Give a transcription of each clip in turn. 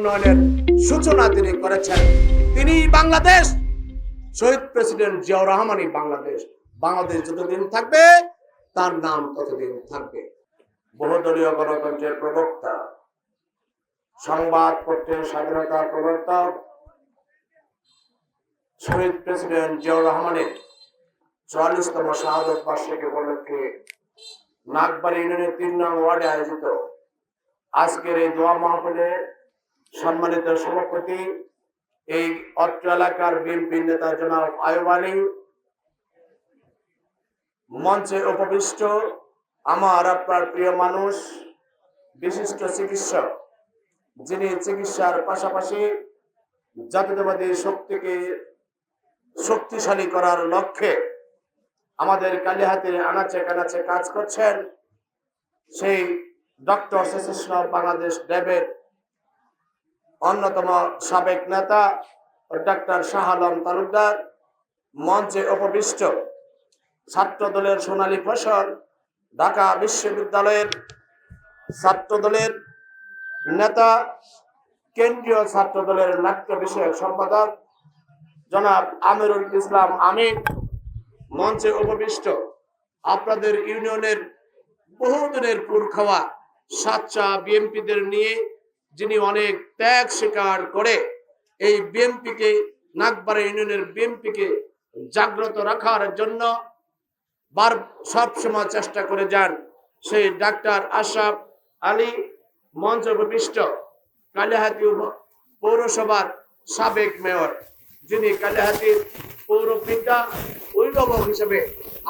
উন্নয়নের সূচনা তিনি করেছেন। তিনি বাংলাদেশ, শহীদ প্রেসিডেন্ট জিয়াউর রহমানই বাংলাদেশ। বাংলাদেশ যতদিন থাকবে, তার নাম ততদিন থাকবে। বহুদলীয় গণতন্ত্রের প্রবক্তা, সংবাদপত্রের স্বাধীনতার প্রবক্তা, শহীদ প্রেসিডেন্ট জিয়াউর রহমানের চুয়াল্লিশতম শাহাদত বার্ষিকী উপলক্ষে নাগবাড়ি ইউনিয়নের তিন নং ওয়ার্ডে আয়োজিত আজকের এই দোয়া মাহফিলে সম্মানিত সভাপতি, এই অত্র এলাকার বিএনপি নেতা জনাব আয়ুব মঞ্চে উপবিষ্ট আমার আপনার প্রিয় মানুষ, বিশিষ্ট চিকিৎসক, যিনি চিকিৎসার পাশাপাশি জাতীয়তাবাদী শক্তিকে শক্তিশালী করার লক্ষ্যে আমাদের কালিহাতের আনাচে কানাচে কাজ করছেন, সেই ডক্টর অ্যাসোসিয়েশন বাংলাদেশ ড্যাবের অন্যতম সাবেক নেতা ডাক্তার শাহ আলম তালুকদার মঞ্চে উপবিষ্ট ছাত্র দলের সোনালী ফসল ঢাকা বিশ্ববিদ্যালয়ের ছাত্র দলের নেতা, কেন্দ্রীয় ছাত্র দলের নাট্য বিষয়ক সম্পাদক জনাব আমিরুল ইসলাম আমির মঞ্চে উপবিষ্ট আপনাদের ইউনিয়নের বহুদিনের পুর খাওয়া সাচ্চা বিএমপিদের নিয়ে যিনি অনেক ত্যাগ স্বীকার করে এই বিএমপিকে নাগবাড়া ইউনিয়নের বিএমপিকে জাগ্রত রাখার জন্য বার সবসময় চেষ্টা করে যান সেই ডাক্তার আশরাফ আলী মঞ্চ উপবিষ্ট কালিহাতি পৌরসভার সাবেক মেয়র। যিনি কালিহাতির পৌর পিতা অভিভাবক হিসেবে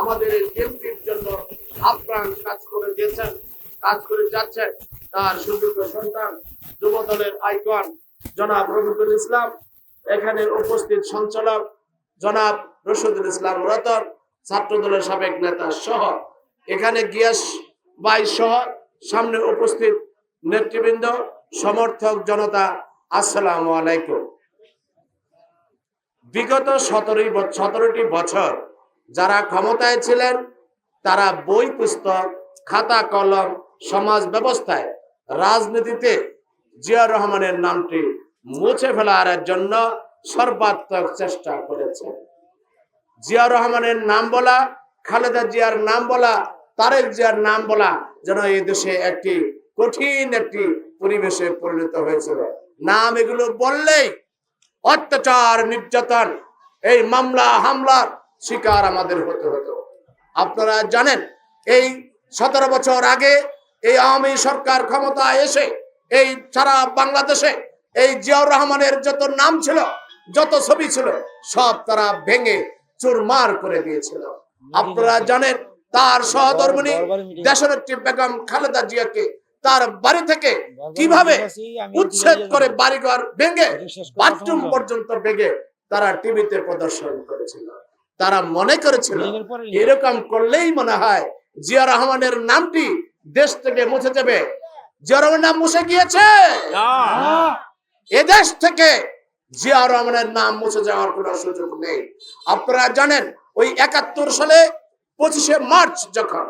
আমাদের এই বিএনপির জন্য আপ্রাণ কাজ করে দিয়েছেন, কাজ করে যাচ্ছেন। তার সুযোগ্য সন্তান যুব দলের আইকন, জনাব রফিকুল ইসলাম। এখানে উপস্থিত সঞ্চালক জনাব রশিদুল ইসলাম রতন ছাত্র দলের সাবেক নেতা সহ। এখানে গিয়াস বাই সহ সামনে উপস্থিত নেতৃবৃন্দ, সমর্থক জনতা, আসসালাম আলাইকুম। বিগত সতেরোই সতেরোটি বছর যারা ক্ষমতায় ছিলেন, তারা বই পুস্তক, খাতা, কলম, সমাজ ব্যবস্থায় রাজনীতিতে জিয়া রহমানের নামটি মুছে ফেলার জন্য সর্বাত্মক চেষ্টা করেছে। জিয়া রহমানের নাম বলা, খালেদা জিয়ার নাম বলা, তারেক জিয়ার নাম বলা যেন এই দেশে একটি কঠিন একটি পরিবেশে পরিণত হয়েছিল। নাম এগুলো বললেই অত্যাচার, নির্যাতন, এই মামলা, হামলার শিকার আমাদের হতে হতো। আপনারা জানেন, এই সতেরো বছর আগে এই আওয়ামী সরকার ক্ষমতা এসে এই সারা বাংলাদেশে এই জিয়াউর রহমানের যত নাম ছিল যত ছবি ছিল সব তারা ভেঙে চুরমার করে দিয়েছিল। আপনারা জানেন তার সহধর্মিনী দেশনেত্রী বেগম খালেদা জিয়াকে তার বাড়ি থেকে কীভাবে উচ্ছেদ করে বাড়িঘর ভেঙে বাথরুম পর্যন্ত ভেঙে তারা টিভিতে প্রদর্শন করেছিল। তারা মনে করেছিল এরকম করলেই মনে হয় জিয়া রহমানের নামটি দেশ থেকে মুছে যাবে জিয়া রহমানের নাম মুছে গিয়েছে। এদেশ থেকে জিয়া রহমানের নাম মুছে যাওয়ার কোনো সুযোগ নেই। আপনারা জানেন ওই একাত্তর সালে পঁচিশে মার্চ যখন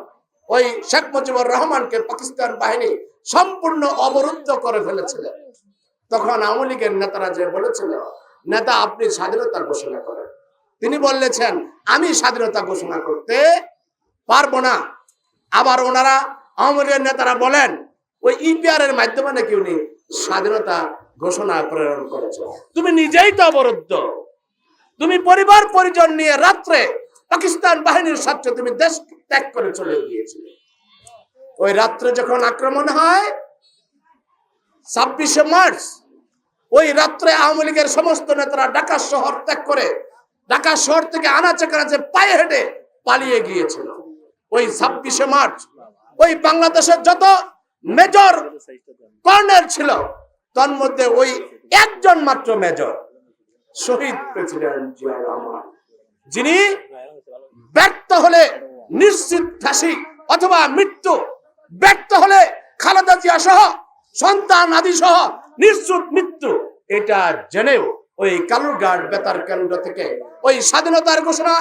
ওই শেখ মুজিবুর রহমানকে পাকিস্তান বাহিনী সম্পূর্ণ অবরুদ্ধ করে ফেলেছিল তখন আওয়ামী লীগের নেতারা যে বলেছিল নেতা আপনি স্বাধীনতা ঘোষণা করেন। তিনি বললেছেন আমি স্বাধীনতা ঘোষণা করতে পারব না। আবার ওনারা আওয়ামী নেতারা বলেন, ওই ইপিআর এর মাধ্যমে নাকি উনি স্বাধীনতা ঘোষণা প্রেরণ করেছে তুমি নিজেই তো অবরুদ্ধ। তুমি পরিবার, পরিজন নিয়ে রাত্রে পাকিস্তান বাহিনীর সাথে তুমি দেশ ত্যাগ করে চলে গিয়েছিলে। ওই রাত্রে যখন আক্রমণ হয়, ছাব্বিশে মার্চ, ওই রাত্রে আওয়ামী লীগের সমস্ত নেতারা ঢাকা শহর ত্যাগ করে, ঢাকা শহর থেকে আনাচে কানাচে পায়ে হেঁটে পালিয়ে গিয়েছিল। ওই ছাব্বিশে মার্চ ওই বাংলাদেশের যত মেজর কর্নেল ছিল, তার মধ্যে ওই একজন মাত্র মেজর, শহীদ প্রেসিডেন্ট জিয়াউর রহমান। যিনি ব্যর্থ হলে নিশ্চিত ফাঁসি অথবা মৃত্যু, ব্যর্থ হলে খালেদা জিয়া সহ, সন্তান আদি সহ নিশ্চিত মৃত্যু। এটা জেনেও ওই কালুরঘাট বেতার কেন্দ্র থেকে ওই স্বাধীনতার ঘোষণা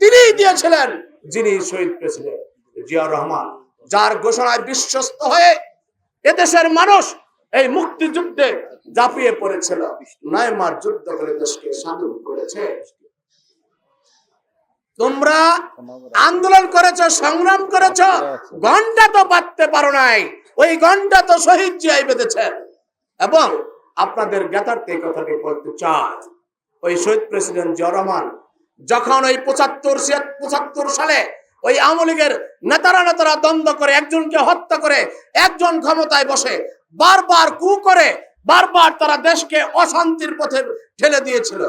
তিনিই দিয়েছিলেন, যিনি শহীদ প্রেসিডেন্ট জিয়াউর রহমান। যার ঘোষণায় বিশ্বস্ত হয়ে এদেশের মানুষ এই মুক্তিযুদ্ধে জাপিয়ে পড়েছিল। নয় মাস যুদ্ধ করে দেশকে স্বাধীন করেছে। তোমরা আন্দোলন করেছ, সংগ্রাম করেছ ঘণ্টা তো বাঁধতে পারো নাই। ওই ঘণ্টা তো শহীদ জিয়াই বেঁধেছেন এবং আপনাদের জ্ঞাতার্থে কথাটি বলতে চাই। ওই শহীদ প্রেসিডেন্ট জিয়া রহমান যখন ওই পঁচাত্তর পঁচাত্তর সালে ওই আওয়ামী লীগের নেতারা নেতারা দ্বন্দ্ব করে একজনকে হত্যা করে একজন ক্ষমতায় বসে, বারবার কু করে, বারবার তারা দেশকে অশান্তির পথে ঠেলে দিয়েছিল।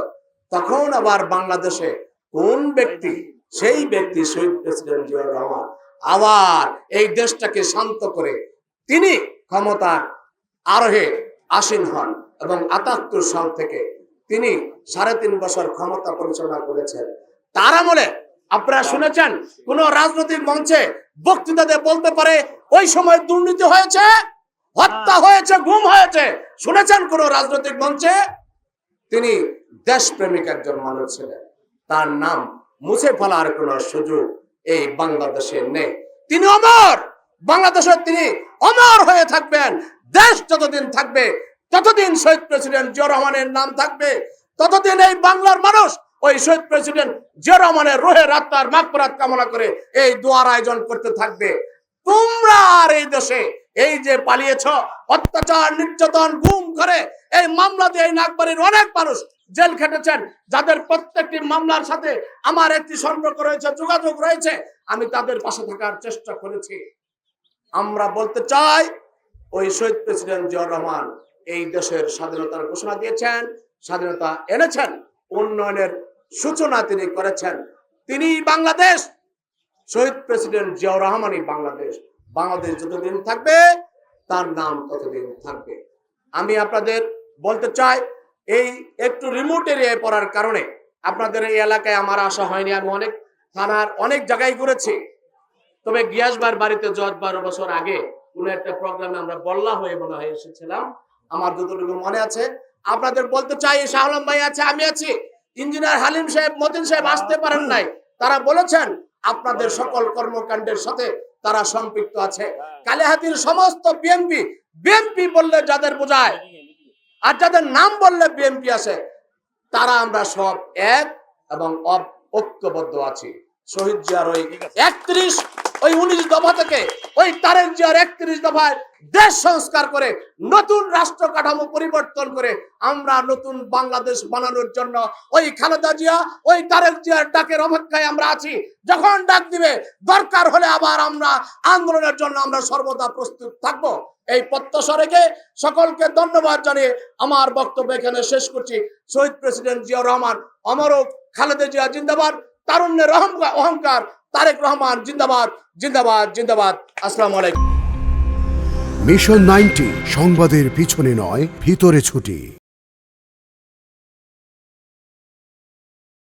তখন আবার বাংলাদেশে কোন ব্যক্তি, সেই ব্যক্তি শহীদ প্রেসিডেন্ট জিয়াউর রহমান আবার এই দেশটাকে শান্ত করে তিনি ক্ষমতার আরোহে আসীন হন এবং আটাত্তর সাল থেকে তিনি সাড়ে তিন বছর ক্ষমতা পরিচালনা করেছেন। তার আমলে আপনারা শুনেছেন? কোন রাজনৈতিক মঞ্চে বক্তৃতা দিয়ে বলতে পারে ওই সময় দুর্নীতি হয়েছে হত্যা হয়েছে গুম হয়েছে। শুনেছেন কোন রাজনৈতিক মঞ্চে? তিনি দেশপ্রেমিক একজন মানুষ ছিলেন। তার নাম মুছে ফেলার কোন সুযোগ এই বাংলাদেশে নেই। তিনি অমর! বাংলাদেশে তিনি অমর হয়ে থাকবেন। দেশ যতদিন থাকবে ততদিন শহীদ প্রেসিডেন্ট জিয়া রহমানের নাম থাকবে ততদিন এই বাংলার মানুষ ওই শহীদ প্রেসিডেন্ট জিয়া রহমানের রোহের আত্মার মাগফিরাত কামনা করে এই দোয়ার আয়োজন করতে থাকবে। তোমরা আর এই দেশে এই যে পালিয়েছ, অত্যাচার, নির্যাতন, গুম করে এই মামলা দিয়ে নাগবাড়ির অনেক মানুষ জেল খেটেছেন, যাদের প্রত্যেকটি মামলার সাথে আমার একটি সম্পর্ক রয়েছে, যোগাযোগ রয়েছে, আমি তাদের পাশে থাকার চেষ্টা করেছি। আমরা বলতে চাই, ওই শহীদ প্রেসিডেন্ট জিয়াউর রহমান এই দেশের স্বাধীনতার ঘোষণা দিয়েছেন, স্বাধীনতা এনেছেন, উন্নয়নের সূচনা তিনি করেছেন। তিনি বাংলাদেশ। শহীদ প্রেসিডেন্ট জিয়াউর রহমানই বাংলাদেশ। বাংলাদেশ যতদিন থাকবে, তার নাম ততদিন থাকবে। আমি আপনাদের বলতে চাই, এই একটু রিমোট এরিয়ায় পড়ার কারণে আপনাদের এই এলাকায় আমার আসা হয়নি। আমি অনেক থানার অনেক জায়গায় ঘুরেছি। তবে গিয়াসবার বাড়িতে দশ বারো বছর আগে কোনো একটা প্রোগ্রামে আমরা বল্লা হয়ে মনে হয়ে এসেছিলাম। আমার যতটুকু মনে আছে, আপনাদের বলতে চাই শাহলম ভাই আছে, আমি আছি। ইঞ্জিনিয়ার হালিম সাহেব, মতিন সাহেব আসতে পারেন নাই। তারা বলেছেন, আপনাদের সকল কর্মকাণ্ডের সাথে তারা সম্পৃক্ত আছে। কালিহাতির সমস্ত বিএমপি বিএমপি বললে যাদের বোঝায়, আর যাদের নাম বললে বিএমপি আছে, তারা আমরা সব এক এবং ঐক্যবদ্ধ আছি। শহীদ জিয়ার ওই একত্রিশ ওই উনিশ দফা থেকে ওই তারেক জিয়ার একত্রিশ দফায় দেশ সংস্কার করে নতুন রাষ্ট্র কাঠামো পরিবর্তন করে আমরা নতুন বাংলাদেশ বানানোর জন্য ওই খালেদা জিয়া, ওই তারেক জিয়ার ডাকের অপেক্ষায় আমরা আছি। যখন ডাক দিবে, দরকার হলে আবার আমরা আন্দোলনের জন্য আমরা সর্বদা প্রস্তুত থাকব। এই প্রত্যাশা রেখে সকলকে ধন্যবাদ জানিয়ে আমার বক্তব্য এখানে শেষ করছি। শহীদ প্রেসিডেন্ট জিয়াউর রহমান অমরক খালেদা জিয়া জিন্দাবাদ, তারুণ্যের অহংকার অহংকার তারেক রহমান জিন্দাবাদ জিন্দাবাদ জিন্দাবাদ। আসসালামু আলাইকুম। মিশন নাইনটি সংবাদের পিছনে নয় ভিতরে ছুটি।